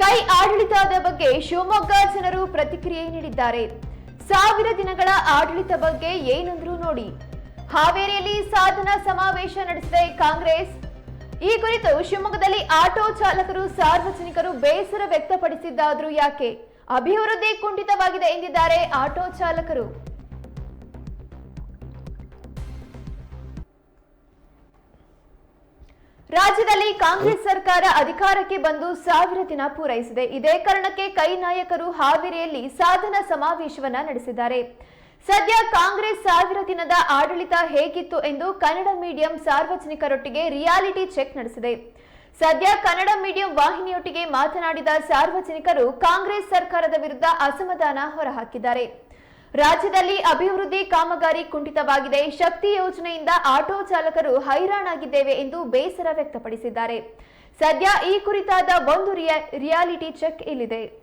ಕೈ ಆಡಳಿತದ ಬಗ್ಗೆ ಶಿವಮೊಗ್ಗ ಜನರು ಪ್ರತಿಕ್ರಿಯೆ ನೀಡಿದ್ದಾರೆ. ಸಾವಿರ ದಿನಗಳ ಆಡಳಿತ ಬಗ್ಗೆ ಏನಂದ್ರು ನೋಡಿ. ಹಾವೇರಿಯಲ್ಲಿ ಸಾಧನಾ ಸಮಾವೇಶ ನಡೆಸಿದೆ ಕಾಂಗ್ರೆಸ್. ಈ ಕುರಿತು ಶಿವಮೊಗ್ಗದಲ್ಲಿ ಆಟೋ ಚಾಲಕರು, ಸಾರ್ವಜನಿಕರು ಬೇಸರ ವ್ಯಕ್ತಪಡಿಸಿದ್ದಾದ್ರೂ ಯಾಕೆ? ಅಭಿವೃದ್ಧಿ ಕುಂಠಿತವಾಗಿದೆ ಎಂದಿದ್ದಾರೆ ಆಟೋ ಚಾಲಕರು. ರಾಜ್ಯದಲ್ಲಿ ಕಾಂಗ್ರೆಸ್ ಸರ್ಕಾರ ಅಧಿಕಾರಕ್ಕೆ ಬಂದು ಸಾವಿರ ದಿನ ಪೂರೈಸಿದೆ. ಇದೇ ಕಾರಣಕ್ಕೆ ಕೈ ನಾಯಕರು ಹಾವೇರಿಯಲ್ಲಿ ಸಾಧನ ಸಮಾವೇಶವನ್ನ ನಡೆಸಿದ್ದಾರೆ. ಸದ್ಯ ಕಾಂಗ್ರೆಸ್ ಸಾವಿರ ದಿನದ ಆಡಳಿತ ಹೇಗಿತ್ತು ಎಂದು ಕನ್ನಡ ಮೀಡಿಯಂ ಸಾರ್ವಜನಿಕರೊಟ್ಟಿಗೆ ರಿಯಾಲಿಟಿ ಚೆಕ್ ನಡೆಸಿದೆ. ಸದ್ಯ ಕನ್ನಡ ಮೀಡಿಯಂ ವಾಹಿನಿಯೊಟ್ಟಿಗೆ ಮಾತನಾಡಿದ ಸಾರ್ವಜನಿಕರು ಕಾಂಗ್ರೆಸ್ ಸರ್ಕಾರದ ವಿರುದ್ಧ ಅಸಮಾಧಾನ ಹೊರಹಾಕಿದ್ದಾರೆ. ರಾಜ್ಯದಲ್ಲಿ ಅಭಿವೃದ್ಧಿ ಕಾಮಗಾರಿ ಕುಂಠಿತವಾಗಿದೆ. ಶಕ್ತಿ ಯೋಜನೆಯಿಂದ ಆಟೋ ಚಾಲಕರು ಹೈರಾಣಾಗಿದ್ದೇವೆ ಎಂದು ಬೇಸರ ವ್ಯಕ್ತಪಡಿಸಿದ್ದಾರೆ. ಸದ್ಯ ಈ ಕುರಿತಾದ ಒಂದು ರಿಯಾ- ರಿಯಾಲಿಟಿ ಚೆಕ್ ಇಲ್ಲಿದೆ.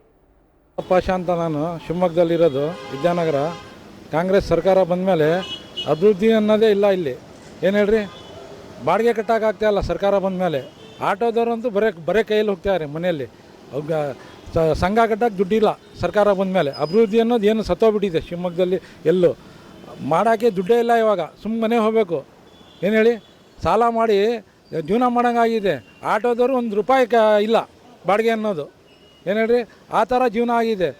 ಅಂತ ನಾನು ಶಿವಮೊಗ್ಗದಲ್ಲಿರೋದು ವಿದ್ಯಾನಗರ. ಕಾಂಗ್ರೆಸ್ ಸರ್ಕಾರ ಬಂದ ಮೇಲೆ ಅಭಿವೃದ್ಧಿ ಅನ್ನೋದೇ ಇಲ್ಲ ಇಲ್ಲಿ. ಏನು ಹೇಳ್ರಿ? ಬಾಡಿಗೆ ಕಟ್ಟೋಕ್ಕಾಗ್ತಾ ಇಲ್ಲ ಸರ್ಕಾರ ಬಂದ ಮೇಲೆ ಆಟೋದವರಂತೂ ಬರೇ ಬರೇ ಕೈಯಲ್ಲಿ ಹೋಗ್ತಾರೆ ಮನೆಯಲ್ಲಿ. ಸ- ಸಂಘ ಕಟ್ಟಕ್ಕೆ ದುಡ್ಡಿಲ್ಲ. ಸರ್ಕಾರ ಬಂದಮೇಲೆ. ಅಭಿವೃದ್ಧಿ ಅನ್ನೋದು ಏನು ಸತ್ತೋಗ್ಬಿಟ್ಟಿದೆ ಶಿವಮೊಗ್ಗದಲ್ಲಿ ಎಲ್ಲೂ. ಮಾಡೋಕ್ಕೆ ದುಡ್ಡೇ ಇಲ್ಲ ಇವಾಗ. ಸುಮ್ಮನೆ ಹೋಗಬೇಕು. ಏನು ಹೇಳಿ? ಸಾಲ ಮಾಡಿ, ಜೀವನ ಮಾಡೋಂಗಾಗಿದೆ. ಆಟೋದವರು ಒಂದು ರೂಪಾಯಿ ಕ ಇಲ್ಲ ಬಾಡಿಗೆ ಅನ್ನೋದು. ಏನು ಹೇಳ್ರಿ? ಆ ಥರ ಜೀವನ ಆಗಿದೆ.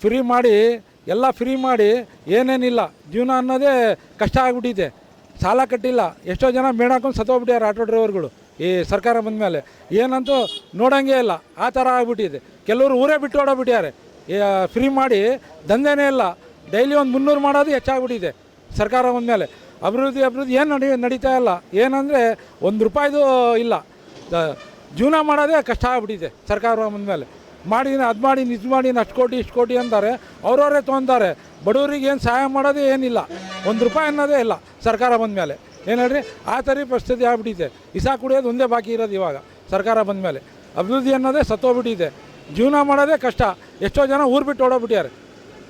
ಫ್ರೀ ಮಾಡಿ, ಎಲ್ಲ ಫ್ರೀ ಮಾಡಿ ಏನೇನಿಲ್ಲ. ಜೀವನ ಅನ್ನೋದೇ ಕಷ್ಟ ಆಗಿಬಿಟ್ಟಿದೆ. ಸಾಲ ಕಟ್ಟಿಲ್ಲ. ಎಷ್ಟೋ ಜನ ಮೇಣಾಕೊಂಡು ಸತ್ತೋಗ್ಬಿಟ್ಟಾರೆ ಆಟೋ ಡ್ರೈವರ್ಗಳು. ಈ ಸರ್ಕಾರ ಬಂದ ಮೇಲೆ ಏನಂತೂ ನೋಡೋಂಗೇ ಇಲ್ಲ. ಆ ಥರ ಆಗ್ಬಿಟ್ಟಿದೆ. ಕೆಲವರು ಊರೇ ಬಿಟ್ಟು ಓಡಾಬಿಟ್ಟಿದ್ದಾರೆ ಫ್ರೀ ಮಾಡಿ ದಂಧೆನೇ ಇಲ್ಲ. ಡೈಲಿ ಒಂದು ಮುನ್ನೂರು ಮಾಡೋದು ಹೆಚ್ಚಾಗ್ಬಿಟ್ಟಿದೆ. ಸರ್ಕಾರ ಬಂದಮೇಲೆ. ಅಭಿವೃದ್ಧಿ ಅಭಿವೃದ್ಧಿ ಏನು ನಡಿ, ನಡೀತಾ ಇಲ್ಲ. ಏನಂದರೆ ಒಂದು ರೂಪಾಯಿದು ಇಲ್ಲ. ಜೀವನ ಮಾಡೋದೇ ಕಷ್ಟ ಆಗ್ಬಿಟ್ಟಿದೆ ಸರ್ಕಾರ ಬಂದಮೇಲೆ. ಮಾಡಿ, ಅದು ಮಾಡಿ, ಇದು ಮಾಡಿ, ಅಷ್ಟು ಕೋಟಿ, ಇಷ್ಟು ಕೋಟಿ ಅಂತಾರೆ. ಅವ್ರವರೇ ತೊಗೊಂತಾರೆ ಬಡವರಿಗೆ ಏನು ಸಹಾಯ ಮಾಡೋದೇ ಏನಿಲ್ಲ. ಒಂದು ರೂಪಾಯಿ ಅನ್ನೋದೇ ಇಲ್ಲ ಸರ್ಕಾರ ಬಂದಮೇಲೆ. ಏನು ಹೇಳ್ರಿ? ಆ ಥರ ಪರಿಸ್ಥಿತಿ ಆಗ್ಬಿಟ್ಟಿದೆ. ಇಸಾ ಕುಡಿಯೋದು ಒಂದೇ ಬಾಕಿ ಇರೋದು ಇವಾಗ. ಸರ್ಕಾರ ಬಂದಮೇಲೆ. ಅಭಿವೃದ್ಧಿ ಅನ್ನೋದೇ ಸತ್ತೋಗ್ಬಿಟ್ಟಿದೆ. ಜೀವನ ಮಾಡೋದೇ ಕಷ್ಟ. ಎಷ್ಟೋ ಜನ ಊರು ಬಿಟ್ಟು ಓಡೋಗ್ಬಿಟ್ಟಿದ್ದಾರೆ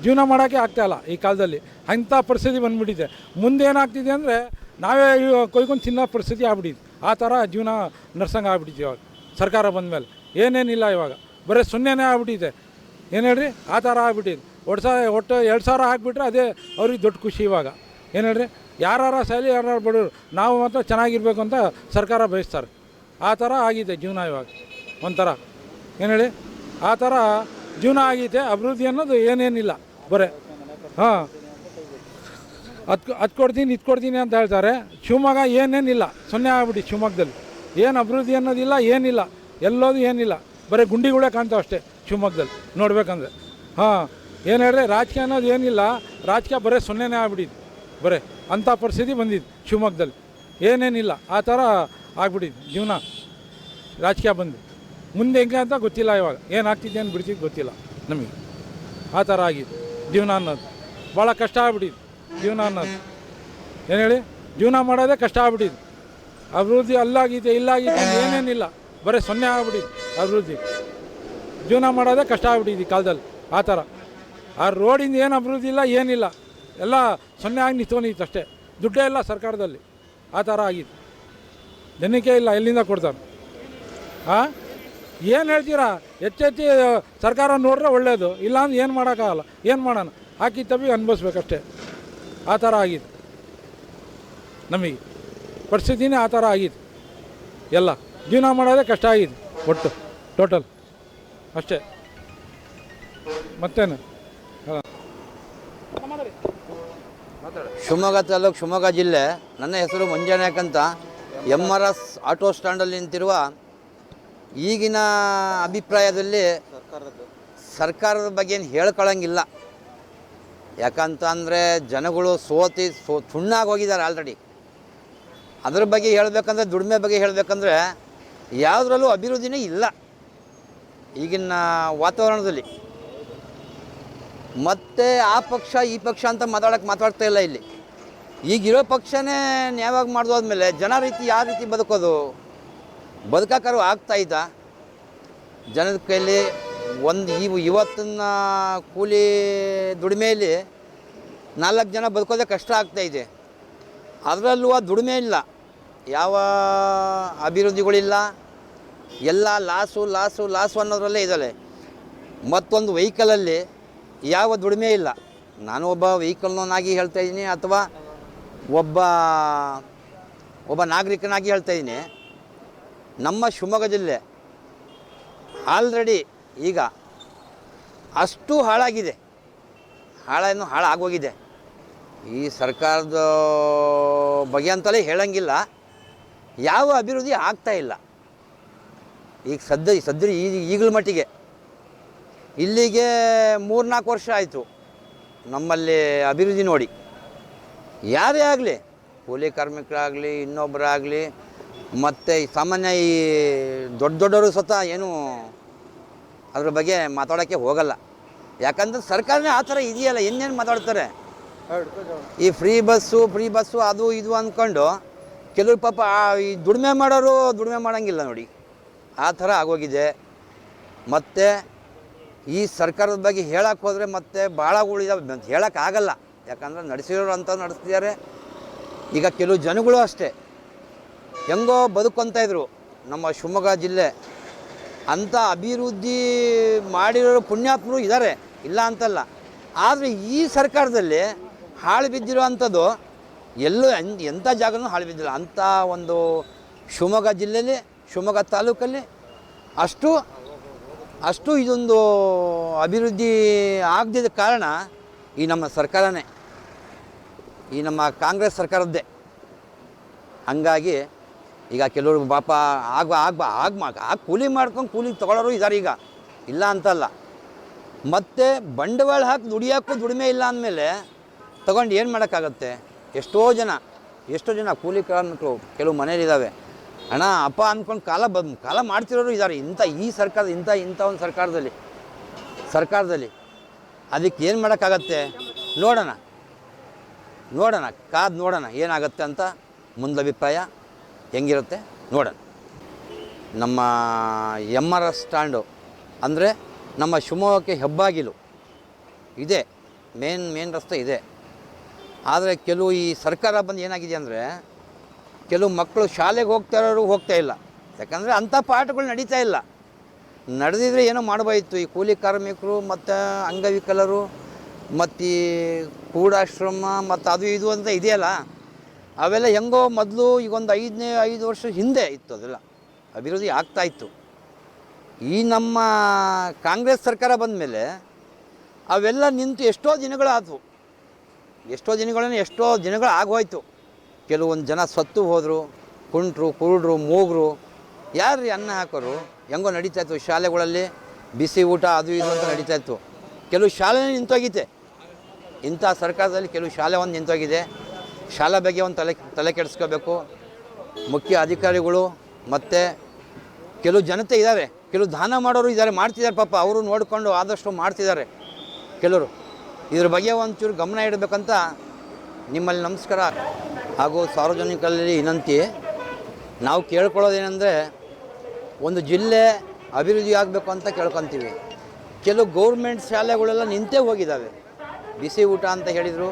ಜೀವನ ಮಾಡೋಕ್ಕೆ ಆಗ್ತಾಯಿಲ್ಲ ಈ ಕಾಲದಲ್ಲಿ. ಅಂಥ ಪರಿಸ್ಥಿತಿ ಬಂದ್ಬಿಟ್ಟಿದೆ. ಮುಂದೆ ಏನಾಗ್ತಿದೆ ಅಂದರೆ ನಾವೇ ಕೊಯ್ಕೊಂಡು ತಿನ್ನೋ ಪರಿಸ್ಥಿತಿ ಆಗ್ಬಿಟ್ಟಿದೆ. ಆ ಥರ ಜೀವನ ನಡ್ಸಂಗೆ ಆಗ್ಬಿಟ್ಟಿದೆ ಇವಾಗ. ಸರ್ಕಾರ ಬಂದಮೇಲೆ. ಏನೇನಿಲ್ಲ ಇವಾಗ. ಬರೀ ಸೊನ್ನೆನೇ ಆಗ್ಬಿಟ್ಟಿದೆ. ಏನು ಹೇಳ್ರಿ? ಆ ಥರ ಆಗ್ಬಿಟ್ಟಿದೆ. ಒಟ್ಟು ಸಾವಿರ ಒಟ್ಟು ಎರಡು ಸಾವಿರ ಹಾಕ್ಬಿಟ್ರೆ ಅದೇ ಅವ್ರಿಗೆ ದೊಡ್ಡ ಖುಷಿ ಇವಾಗ. ಏನು ಹೇಳ್ರಿ? ಯಾರು ಸಾಲಿ ಯಾರು ಬಡವರು, ನಾವು ಮಾತ್ರ ಚೆನ್ನಾಗಿರ್ಬೇಕು ಅಂತ ಸರ್ಕಾರ ಬಯಸ್ತಾರೆ. ಆ ಥರ ಆಗಿದೆ ಜೀವನ ಇವಾಗ. ಒಂಥರ. ಏನು ಹೇಳಿ? ಆ ಥರ ಜೀವನ ಆಗೈತೆ ಅಭಿವೃದ್ಧಿ ಅನ್ನೋದು ಏನೇನಿಲ್ಲ, ಬರೇ. ಹಾಂ. ಅದು ಅದು ಕೊಡ್ತೀನಿ, ಇದು ಕೊಡ್ತೀನಿ ಅಂತ ಹೇಳ್ತಾರೆ. ಶಿವಮೊಗ್ಗ ಏನೇನಿಲ್ಲ, ಸೊನ್ನೆ ಆಗ್ಬಿಟ್ಟು ಶಿವಮೊಗ್ಗದಲ್ಲಿ. ಏನು ಅಭಿವೃದ್ಧಿ ಅನ್ನೋದಿಲ್ಲ, ಏನಿಲ್ಲ, ಎಲ್ಲೋದು ಏನಿಲ್ಲ. ಬರೀ ಗುಂಡಿಗಳೇ ಕಾಣ್ತಾವೆ ಅಷ್ಟೇ ಶಿವಮೊಗ್ಗದಲ್ಲಿ, ನೋಡ್ಬೇಕಂದ್ರೆ. ಹಾಂ. ಏನು ಹೇಳಿದ್ರೆ ರಾಜಕೀಯ ಅನ್ನೋದು ಏನಿಲ್ಲ, ರಾಜಕೀಯ ಬರೀ ಸೊನ್ನೆನೇ ಆಗ್ಬಿಟ್ಟಿದ್ದು. ಬರೀ, ಅಂಥ ಪರಿಸ್ಥಿತಿ ಬಂದಿದ್ದು ಶಿವಮೊಗ್ಗದಲ್ಲಿ. ಏನೇನಿಲ್ಲ, ಆ ಥರ ಆಗ್ಬಿಟ್ಟಿದ್ದು ಜೀವನ. ರಾಜಕೀಯ ಬಂದು. ಮುಂದೆ ಹೆಂಗೆ ಅಂತ ಗೊತ್ತಿಲ್ಲ ಇವಾಗ. ಏನಾಗ್ತಿದೆ ಅಂತ ಬಿಡ್ತಿದ್ದು ಗೊತ್ತಿಲ್ಲ. ನಮಗೆ ಆ ಥರ ಆಗಿದೆ. ಜೀವನ ಅನ್ನೋದು. ಭಾಳ ಕಷ್ಟ ಆಗ್ಬಿಟ್ಟಿದೆ ಜೀವನ ಅನ್ನೋದು. ಏನು ಹೇಳಿ? ಜೀವನ ಮಾಡೋದೇ ಕಷ್ಟ ಆಗ್ಬಿಟ್ಟಿದ್ದು ಅಭಿವೃದ್ಧಿ ಅಲ್ಲಾಗಿದೆ, ಇಲ್ಲಾಗಿದೆ ಏನೇನಿಲ್ಲ. ಬರೀ ಸೊನ್ನೆ ಆಗ್ಬಿಟ್ಟಿದ್ ಅಭಿವೃದ್ಧಿ. ಜೀವನ ಮಾಡೋದೇ ಕಷ್ಟ ಆಗ್ಬಿಟ್ಟಿದ್ದು ಈ ಕಾಲದಲ್ಲಿ. ಆ ಥರ. ಆ ರೋಡಿಂದ ಏನು ಅಭಿವೃದ್ಧಿ ಇಲ್ಲ, ಏನಿಲ್ಲ. ಎಲ್ಲ ಸೊನ್ನೆ ಆಗಿ ನಿಂತ್ಕೊಂಡಿತ್ತು ಅಷ್ಟೇ. ದುಡ್ಡೇ ಇಲ್ಲ ಸರ್ಕಾರದಲ್ಲಿ. ಆ ಥರ ಆಗಿದೆ. ಜನಕ್ಕೆ ಇಲ್ಲ, ಎಲ್ಲಿಂದ ಕೊಡ್ತಾರೆ? ಹಾಂ ಏನು ಹೇಳ್ತೀರಾ? ಹೆಚ್ಚೆಚ್ಚಿ ಸರ್ಕಾರ ನೋಡ್ರೆ ಒಳ್ಳೆಯದು ಇಲ್ಲಾಂದ್ರೆ ಏನು ಮಾಡೋಕ್ಕಾಗಲ್ಲ. ಏನು ಮಾಡೋಣ? ಹಾಕಿ ತಪ್ಪಿ ಅನ್ಭವಿಸ್ಬೇಕಷ್ಟೇ. ಆ ಥರ ಆಗಿದೆ. ನಮಗೆ. ಪರಿಸ್ಥಿತಿನೇ ಆ ಥರ ಆಗಿದೆ. ಎಲ್ಲ. ಜೀವನ ಮಾಡೋದೇ ಕಷ್ಟ ಆಗಿದೆ. ಒಟ್ಟು. ಟೋಟಲ್. ಅಷ್ಟೇ. ಮತ್ತೇನು? ಶಿವಮೊಗ್ಗ ತಾಲೂಕು ಶಿವಮೊಗ್ಗ ಜಿಲ್ಲೆ, ನನ್ನ ಹೆಸರು ಮಂಜಾನಾಯಕ್ ಅಂತ. ಎಂ ಆರ್ ಎಸ್ ಆಟೋ ಸ್ಟ್ಯಾಂಡಲ್ಲಿ ನಿಂತಿರುವ ಈಗಿನ ಅಭಿಪ್ರಾಯದಲ್ಲಿ ಸರ್ಕಾರದ ಬಗ್ಗೆ ಏನು ಹೇಳ್ಕೊಳ್ಳಂಗಿಲ್ಲ ಯಾಕಂತ ಅಂದರೆ ಜನಗಳು ಸೋತಿ ಸೋ ಸುಣ್ಣಾಗಿ ಹೋಗಿದ್ದಾರೆ ಆಲ್ರೆಡಿ ಅದ್ರ ಬಗ್ಗೆ ಹೇಳಬೇಕಂದ್ರೆ ದುಡಿಮೆ ಬಗ್ಗೆ ಹೇಳಬೇಕಂದ್ರೆ ಯಾವುದ್ರಲ್ಲೂ ಅಭಿವೃದ್ಧಿನೇ ಇಲ್ಲ. ಈಗಿನ ವಾತಾವರಣದಲ್ಲಿ. ಮತ್ತೆ ಆ ಪಕ್ಷ ಈ ಪಕ್ಷ ಅಂತ ಮಾತಾಡೋಕ್ಕೆ ಮಾತಾಡ್ತಾ ಇಲ್ಲ ಇಲ್ಲಿ. ಈಗಿರೋ ಪಕ್ಷನೇ ನ್ಯಾಯವಾಗಿ ಆದಮೇಲೆ ಜನ ರೀತಿ ಯಾವ ರೀತಿ ಬದುಕೋದು? ಬದುಕಾಕರು ಆಗ್ತಾ ಇದ್ದ. ಜನದ ಕೈಲಿ ಒಂದು ಇವು ಇವತ್ತಿನ ಕೂಲಿ ದುಡಿಮೆಯಲ್ಲಿ ನಾಲ್ಕು ಜನ ಬದುಕೋದೇ ಕಷ್ಟ ಆಗ್ತಾ ಇದೆ. ಅದರಲ್ಲೂ ಆ ದುಡಿಮೆ ಇಲ್ಲ. ಯಾವ ಅಭಿವೃದ್ಧಿಗಳಿಲ್ಲ. ಎಲ್ಲ ಲಾಸು ಲಾಸು ಲಾಸು ಅನ್ನೋದ್ರಲ್ಲೇ ಇದ್ದಾಳೆ. ಮತ್ತೊಂದು ವೆಹಿಕಲಲ್ಲಿ ಯಾವ ದುಡಿಮೆ ಇಲ್ಲ. ನಾನು ಒಬ್ಬ ವೆಹಿಕಲ್ನವನಾಗಿ ಹೇಳ್ತಾ ಇದ್ದೀನಿ ಅಥವಾ ಒಬ್ಬ ಒಬ್ಬ ನಾಗರಿಕನಾಗಿ ಹೇಳ್ತಾ ಇದ್ದೀನಿ. ನಮ್ಮ ಶಿವಮೊಗ್ಗ ಜಿಲ್ಲೆ ಆಲ್ರೆಡಿ ಈಗ ಅಷ್ಟು ಹಾಳಾಗಿದೆ. ಹಾಳೇನು ಹಾಳಾಗೋಗಿದೆ. ಈ ಸರ್ಕಾರದ ಬಗ್ಗೆ ಅಂತಲೇ ಹೇಳಂಗಿಲ್ಲ. ಯಾವ ಅಭಿವೃದ್ಧಿ ಆಗ್ತಾ ಇಲ್ಲ. ಈಗ ಸದ್ಯ ಸದ್ಯ ಈಗಲ ಮಟ್ಟಿಗೆ ಇಲ್ಲಿಗೆ ಮೂರ್ನಾಲ್ಕು ವರ್ಷ ಆಯಿತು ನಮ್ಮಲ್ಲಿ ಅಭಿವೃದ್ಧಿ ನೋಡಿ. ಯಾರೇ ಆಗಲಿ, ಕೂಲಿ ಕಾರ್ಮಿಕರಾಗಲಿ ಇನ್ನೊಬ್ಬರಾಗಲಿ ಮತ್ತು ಸಾಮಾನ್ಯ ಈ ದೊಡ್ಡ ದೊಡ್ಡವರು ಸ್ವತಃ ಏನು ಅದ್ರ ಬಗ್ಗೆ ಮಾತಾಡೋಕ್ಕೆ ಹೋಗಲ್ಲ. ಯಾಕಂದ್ರೆ ಸರ್ಕಾರನೇ ಆ ಥರ ಇದೆಯಲ್ಲ, ಇನ್ನೇನು ಮಾತಾಡ್ತಾರೆ? ಈ ಫ್ರೀ ಬಸ್ಸು ಫ್ರೀ ಬಸ್ಸು ಅದು ಇದು ಅಂದ್ಕೊಂಡು ಕೆಲವರು ಪಾಪ ಈ ದುಡಿಮೆ ಮಾಡೋರು ದುಡಿಮೆ ಮಾಡೋಂಗಿಲ್ಲ ನೋಡಿ. ಆ ಥರ ಆಗೋಗಿದೆ. ಮತ್ತು ಈ ಸರ್ಕಾರದ ಬಗ್ಗೆ ಹೇಳಕ್ಕೆ ಹೋದರೆ ಮತ್ತೆ ಭಾಳ ಉಳಿದಾವೆ ಹೇಳೋಕ್ಕಾಗಲ್ಲ ಯಾಕಂದ್ರೆ ನಡೆಸಿರೋರು ಅಂತ ನಡೆಸ್ತಿದ್ದಾರೆ. ಈಗ ಕೆಲವು ಜನಗಳು ಅಷ್ಟೇ. ಹೆಂಗೋ ಬದುಕೊಂತ ಇದ್ರು. ನಮ್ಮ ಶಿವಮೊಗ್ಗ ಜಿಲ್ಲೆ. ಅಂಥ ಅಭಿವೃದ್ಧಿ ಮಾಡಿರೋ ಪುಣ್ಯಾತ್ಮರು ಇದ್ದಾರೆ ಇಲ್ಲ ಅಂತಲ್ಲ. ಆದರೆ ಈ ಸರ್ಕಾರದಲ್ಲಿ ಹಾಳು ಬಿದ್ದಿರೋ ಅಂಥದ್ದು ಎಲ್ಲೂ ಎಂಥ ಜಾಗನೂ ಹಾಳು ಬಿದ್ದಿಲ್ಲ. ಅಂಥ ಒಂದು ಶಿವಮೊಗ್ಗ ಜಿಲ್ಲೆಯಲ್ಲಿ ಶಿವಮೊಗ್ಗ ತಾಲೂಕಲ್ಲಿ ಅಷ್ಟು ಅಷ್ಟು ಇದೊಂದು ಅಭಿವೃದ್ಧಿ ಆಗದಿದ್ದ ಕಾರಣ ಈ ನಮ್ಮ ಸರ್ಕಾರನೇ, ಈ ನಮ್ಮ ಕಾಂಗ್ರೆಸ್ ಸರ್ಕಾರದ್ದೇ. ಹಂಗಾಗಿ ಈಗ ಕೆಲವರು ಪಾಪ ಆಗ ಆಗ ಆಗ ಆಗ ಕೂಲಿ ಮಾಡ್ಕೊಂಡು ಕೂಲಿ ತೊಗೊಳೋರು ಇದ್ದಾರೆ ಈಗ. ಇಲ್ಲ ಅಂತಲ್ಲ. ಮತ್ತು ಬಂಡವಾಳ ಹಾಕಿ ದುಡಿಯೋಕ್ಕೂ ದುಡಿಮೆ ಇಲ್ಲ ಅಂದಮೇಲೆ ತಗೊಂಡು ಏನು ಮಾಡೋಕ್ಕಾಗತ್ತೆ? ಎಷ್ಟೋ ಜನ ಎಷ್ಟೋ ಜನ ಕೂಲಿ ಕಾರ್ಮಿಕರು ಕೆಲವು ಮನೇಲಿದ್ದಾವೆ ಅಣ್ಣ, ಅಪ್ಪ ಅಂದ್ಕೊಂಡು ಕಾಲ ಬ, ಕಾಲ ಮಾಡ್ತಿರೋರು ಇದ್ದಾರೆ ಇಂಥ, ಈ ಸರ್ಕಾರ, ಇಂಥ ಇಂಥ ಒಂದು ಸರ್ಕಾರದಲ್ಲಿ. ಸರ್ಕಾರದಲ್ಲಿ. ಅದಕ್ಕೆ ಏನು ಮಾಡೋಕ್ಕಾಗತ್ತೆ? ನೋಡೋಣ. ನೋಡೋಣ. ಕಾದು ನೋಡೋಣ. ಏನಾಗುತ್ತೆ ಅಂತ ಮುಂದೆ ಅಭಿಪ್ರಾಯ. ಹೆಂಗಿರುತ್ತೆ? ನೋಡೋಣ. ನಮ್ಮ ಎಂ ಆರ್ ಎಸ್ ಸ್ಟ್ಯಾಂಡು ಅಂದರೆ ನಮ್ಮ ಶಿವಮೊಗ್ಗಕ್ಕೆ ಹೆಬ್ಬಾಗಿಲು. ಇದೆ. ಮೇನ್ ಮೇನ್ ರಸ್ತೆ ಇದೆ. ಆದರೆ ಕೆಲವು ಈ ಸರ್ಕಾರ ಬಂದು ಏನಾಗಿದೆ ಅಂದರೆ ಕೆಲವು ಮಕ್ಕಳು ಶಾಲೆಗೆ ಹೋಗ್ತಾ ಇರೋರು ಹೋಗ್ತಾ ಇಲ್ಲ. ಯಾಕಂದರೆ ಅಂಥ ಪಾಠಗಳು ನಡೀತಾ ಇಲ್ಲ. ನಡೆದಿದ್ರೆ ಏನೋ ಮಾಡಬೋಯಿತ್ತು ಈ ಕೂಲಿ ಕಾರ್ಮಿಕರು ಮತ್ತು ಅಂಗವಿಕಲರು, ಮತ್ತು ಈ ಕೂಡಾಶ್ರಮ, ಮತ್ತು ಅದು ಇದು ಅಂತ ಇದೆಯಲ್ಲ? ಅವೆಲ್ಲ ಹೆಂಗೋ ಮೊದಲು ಈಗ ಒಂದು ಐದನೇ, ಐದು ವರ್ಷ ಹಿಂದೆ ಇತ್ತು ಅದೆಲ್ಲ. ಅಭಿವೃದ್ಧಿ ಆಗ್ತಾ ಇತ್ತು. ಈ ನಮ್ಮ ಕಾಂಗ್ರೆಸ್ ಸರ್ಕಾರ ಬಂದ ಮೇಲೆ ಅವೆಲ್ಲ ನಿಂತು ಎಷ್ಟೋ ದಿನಗಳಾದವು. ಎಷ್ಟೋ ದಿನಗಳನ್ನು ಎಷ್ಟೋ ದಿನಗಳು ಆಗೋಯ್ತು. ಕೆಲವೊಂದು ಜನ ಸತ್ತು ಹೋದರು, ಕುಂಟ್ರು, ಕುರುಡ್ರು, ಮೂಗರು. ಯಾರು ಅನ್ನ ಹಾಕೋರು? ಹೆಂಗೋ ನಡೀತಾ ಇತ್ತು ಶಾಲೆಗಳಲ್ಲಿ, ಬಿಸಿ ಊಟ ಅದು ಇದು ಅಂತ ನಡೀತಾ ಇತ್ತು. ಕೆಲವು ಶಾಲೆನೇ ನಿಂತೋಗಿದೆ ಇಂಥ ಸರ್ಕಾರದಲ್ಲಿ ಕೆಲವು ಶಾಲೆ ಒಂದು ನಿಂತೋಗಿದೆ. ಶಾಲಾ ಬಗ್ಗೆ ಒಂದು ತಲೆ ತಲೆ ಕೆಡಿಸ್ಕೋಬೇಕು. ಮುಖ್ಯ ಅಧಿಕಾರಿಗಳು ಮತ್ತು ಕೆಲವು ಜನತೆ ಇದ್ದಾರೆ ಕೆಲವು ದಾನ ಮಾಡೋರು ಇದ್ದಾರೆ, ಮಾಡ್ತಿದ್ದಾರೆ ಪಾಪ. ಅವರು ನೋಡಿಕೊಂಡು ಆದಷ್ಟು ಮಾಡ್ತಿದ್ದಾರೆ ಕೆಲವರು. ಇದ್ರ ಬಗ್ಗೆ ಒಂಚೂರು ಗಮನ ಇಡಬೇಕಂತ ನಿಮ್ಮಲ್ಲಿ ನಮಸ್ಕಾರ ಹಾಗೂ ಸಾರ್ವಜನಿಕರಲ್ಲಿ ವಿನಂತಿ. ನಾವು ಕೇಳ್ಕೊಳ್ಳೋದೇನೆಂದರೆ, ಒಂದು ಜಿಲ್ಲೆ ಅಭಿವೃದ್ಧಿ ಆಗಬೇಕು ಅಂತ ಕೇಳ್ಕೊತೀವಿ. ಕೆಲವು ಗೌರ್ಮೆಂಟ್ ಶಾಲೆಗಳೆಲ್ಲ ನಿಂತೇ ಹೋಗಿದ್ದಾವೆ. ಬಿಸಿ ಊಟ ಅಂತ ಹೇಳಿದರು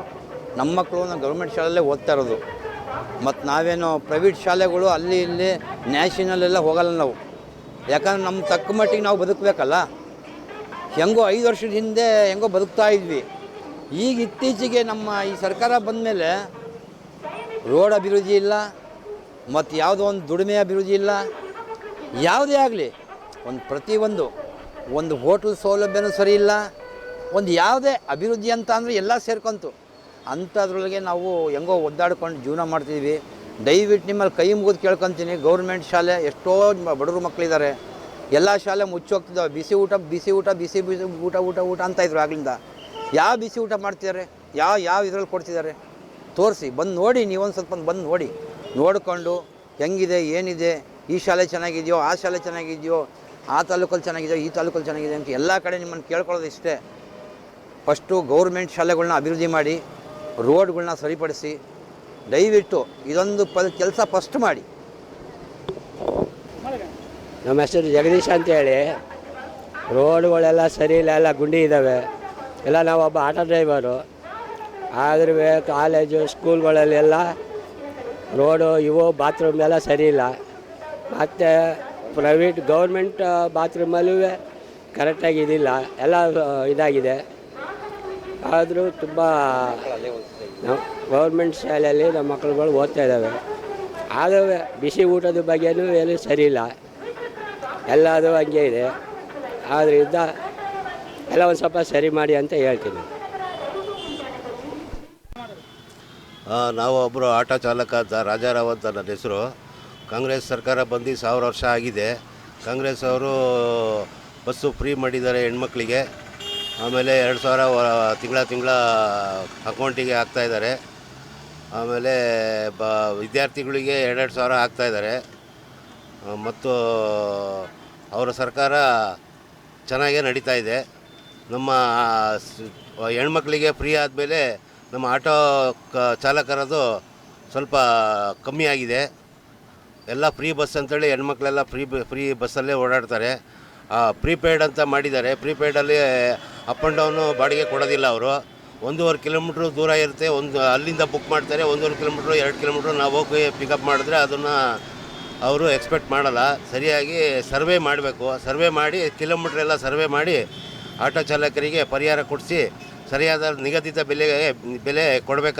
ನಮ್ಮ ಮಕ್ಕಳು ಗೌರ್ಮೆಂಟ್ ಶಾಲೆಯಲ್ಲೇ ಓದ್ತಾ ಇರೋದು. ಮತ್ತು ನಾವೇನು ಪ್ರೈವೇಟ್ ಶಾಲೆಗಳು ಅಲ್ಲಿ ಇಲ್ಲಿ ನ್ಯಾಷನಲ್ಲೆಲ್ಲ ಹೋಗಲ್ಲ ನಾವು. ಯಾಕಂದ್ರೆ ನಮ್ಮ ತಕ್ಕ ಮಟ್ಟಿಗೆ ನಾವು ಬದುಕಬೇಕಲ್ಲ. ಹೆಂಗೋ ಐದು ವರ್ಷದ ಹಿಂದೆ ಹೆಂಗೋ ಬದುಕ್ತಾ ಇದ್ವಿ. ಈಗ ಇತ್ತೀಚೆಗೆ ನಮ್ಮ ಈ ಸರ್ಕಾರ ಬಂದಮೇಲೆ ರೋಡ್ ಅಭಿವೃದ್ಧಿ ಇಲ್ಲ ಮತ್ತು ಯಾವುದೋ ಒಂದು ದುಡಿಮೆ ಅಭಿವೃದ್ಧಿ ಇಲ್ಲ. ಯಾವುದೇ ಆಗಲಿ, ಒಂದು ಪ್ರತಿಯೊಂದು ಒಂದು ಹೋಟ್ಲ್ ಸೌಲಭ್ಯನೂ ಸರಿ ಇಲ್ಲ. ಒಂದು ಯಾವುದೇ ಅಭಿವೃದ್ಧಿ ಅಂತ ಅಂದರೆ ಎಲ್ಲ ಸೇರ್ಕೊಂತು. ಅಂಥದ್ರೊಳಗೆ ನಾವು ಹೆಂಗೋ ಒದ್ದಾಡ್ಕೊಂಡು ಜೀವನ ಮಾಡ್ತಿದ್ವಿ. ದಯವಿಟ್ಟು ನಿಮ್ಮಲ್ಲಿ ಕೈ ಮುಗಿದು ಕೇಳ್ಕೊತೀನಿ. ಗೌರ್ಮೆಂಟ್ ಶಾಲೆ ಎಷ್ಟೋ ಬಡವರು ಮಕ್ಕಳಿದ್ದಾರೆ ಎಲ್ಲ ಶಾಲೆ ಮುಚ್ಚೋಗ್ತಿದ್ದಾವೆ ಬಿಸಿ ಊಟ ಬಿಸಿ ಊಟ, ಬಿಸಿ ಬಿಸಿ ಊಟ ಊಟ ಊಟ ಅಂತ ಇದ್ರು ಆಗ್ಲಿಂದ. ಯಾವ ಬಿಸಿ ಊಟ ಮಾಡ್ತಿದ್ದಾರೆ ಯಾವ ಯಾವ ಇದ್ರಲ್ಲಿ ಕೊಡ್ತಿದ್ದಾರೆ ತೋರಿಸಿ. ಬಂದು ನೋಡಿ ನೀವೊಂದು ಸ್ವಲ್ಪ ಬಂದು ನೋಡಿ. ನೋಡಿಕೊಂಡು ಹೆಂಗಿದೆ, ಏನಿದೆ, ಈ ಶಾಲೆ ಚೆನ್ನಾಗಿದೆಯೋ, ಆ ಶಾಲೆ ಚೆನ್ನಾಗಿದೆಯೋ, ಆ ತಾಲೂಕಲ್ಲಿ ಚೆನ್ನಾಗಿದೆಯೋ, ಈ ತಾಲೂಕಲ್ಲಿ ಚೆನ್ನಾಗಿದೆ ಅಂತ ಎಲ್ಲ ಕಡೆ ನಿಮ್ಮನ್ನು ಕೇಳ್ಕೊಳ್ಳೋದು ಇಷ್ಟೇ. ಫಸ್ಟು ಗೌರ್ಮೆಂಟ್ ಶಾಲೆಗಳನ್ನ ಅಭಿವೃದ್ಧಿ ಮಾಡಿ. ರೋಡ್ಗಳ್ನ ಸರಿಪಡಿಸಿ, ದಯವಿಟ್ಟು ಇದೊಂದು ಪ, ಕೆಲಸ ಫಸ್ಟ್ ಮಾಡಿ. ನಮ್ಮ ಹೆಸರು ಜಗದೀಶ್ ಅಂತೇಳಿ. ರೋಡ್ಗಳೆಲ್ಲ ಸರಿ ಇಲ್ಲ, ಎಲ್ಲ ಗುಂಡಿ ಇದ್ದಾವೆ ಎಲ್ಲ ನಾವು ಒಬ್ಬ ಆಟೋ ಡ್ರೈವರು. ಆದ್ರೂ ಕಾಲೇಜು, ಸ್ಕೂಲ್ಗಳಲ್ಲೆಲ್ಲ ರೋಡು, ಇವು ಬಾತ್ರೂಮ್ ಎಲ್ಲ ಸರಿ ಇಲ್ಲ. ಮತ್ತು ಪ್ರೈವೇಟ್ ಗೌರ್ಮೆಂಟ್ ಬಾತ್ರೂಮಲ್ಲೂ ಕರೆಕ್ಟಾಗಿ ಇದಿಲ್ಲ. ಎಲ್ಲ ಇದಾಗಿದೆ. ಆದರೂ ತುಂಬ ಗೌರ್ಮೆಂಟ್ ಶಾಲೆಯಲ್ಲಿ ನಮ್ಮ ಮಕ್ಕಳುಗಳು ಓದ್ತಾ ಇದ್ದಾವೆ. ಆದರೂ ಬಿಸಿ ಊಟದ ಬಗ್ಗೆನೂ ಏನು ಸರಿ ಇಲ್ಲ. ಎಲ್ಲದೂ ಹಂಗೆ ಇದೆ. ಆದ್ದರಿಂದ ಎಲ್ಲ ಒಂದು ಸ್ವಲ್ಪ ಸರಿ ಮಾಡಿ ಅಂತ ಹೇಳ್ತೀನಿ. ನಾವು ಒಬ್ಬರು ಆಟೋ ಚಾಲಕ ಅಂತ, ರಾಜಾರಾವ್ ಅಂತ ನನ್ನ ಹೆಸರು. ಕಾಂಗ್ರೆಸ್ ಸರ್ಕಾರ ಬಂದು ಸಾವಿರ ವರ್ಷ ಆಗಿದೆ. ಕಾಂಗ್ರೆಸ್ ಅವರು ಬಸ್ಸು ಫ್ರೀ ಮಾಡಿದ್ದಾರೆ ಹೆಣ್ಮಕ್ಳಿಗೆ. ಆಮೇಲೆ ಎರಡು ಸಾವಿರ ತಿಂಗಳ ತಿಂಗಳ ಅಕೌಂಟಿಗೆ ಹಾಕ್ತಾಯಿದ್ದಾರೆ ಆಮೇಲೆ ಬ, ವಿದ್ಯಾರ್ಥಿಗಳಿಗೆ ಎರಡೆರಡು ಸಾವಿರ ಹಾಕ್ತಾಯಿದ್ದಾರೆ ಮತ್ತು ಅವರ ಸರ್ಕಾರ ಚೆನ್ನಾಗೇ ನಡೀತಾ ಇದೆ. ನಮ್ಮ ಹೆಣ್ಮಕ್ಳಿಗೆ ಫ್ರೀ ಆದಮೇಲೆ ನಮ್ಮ ಆಟೋ ಕ, ಚಾಲಕರದು ಸ್ವಲ್ಪ ಕಮ್ಮಿ ಆಗಿದೆ. ಎಲ್ಲ ಫ್ರೀ ಬಸ್ ಅಂತೇಳಿ ಹೆಣ್ಮಕ್ಳೆಲ್ಲ ಫ್ರೀ ಫ್ರೀ ಬಸ್ಸಲ್ಲೇ ಓಡಾಡ್ತಾರೆ. ಪ್ರೀಪೇಯ್ಡ್ ಅಂತ ಮಾಡಿದ್ದಾರೆ. ಪ್ರೀಪೇಯ್ಡಲ್ಲಿ ಅಪ್ ಆ್ಯಂಡ್ ಡೌನು ಬಾಡಿಗೆ ಕೊಡೋದಿಲ್ಲ ಅವರು. ಒಂದೂವರೆ ಕಿಲೋಮೀಟ್ರ್ ದೂರ ಇರುತ್ತೆ. ಒಂದು, ಅಲ್ಲಿಂದ ಬುಕ್ ಮಾಡ್ತಾರೆ. ಒಂದೂವರೆ ಕಿಲೋಮೀಟ್ರ್ ಎರಡು ಕಿಲೋಮೀಟ್ರ್ ನಾವು ಹೋಗಿ ಪಿಕಪ್ ಮಾಡಿದ್ರೆ ಅದನ್ನು ಅವರು ಎಕ್ಸ್ಪೆಕ್ಟ್ ಮಾಡಲ್ಲ. ಸರಿಯಾಗಿ ಸರ್ವೆ ಮಾಡಬೇಕು. ಸರ್ವೆ ಮಾಡಿ ಕಿಲೋಮೀಟ್ರ್ ಎಲ್ಲ ಸರ್ವೆ ಮಾಡಿ, ಆಟೋ ಚಾಲಕರಿಗೆ ಪರಿಹಾರ ಕೊಡಿಸಿ, ಸರಿಯಾದ ನಿಗದಿತ ಬೆಲೆಗೆ, ಬೆಲೆ ಕೊಡಬೇಕು.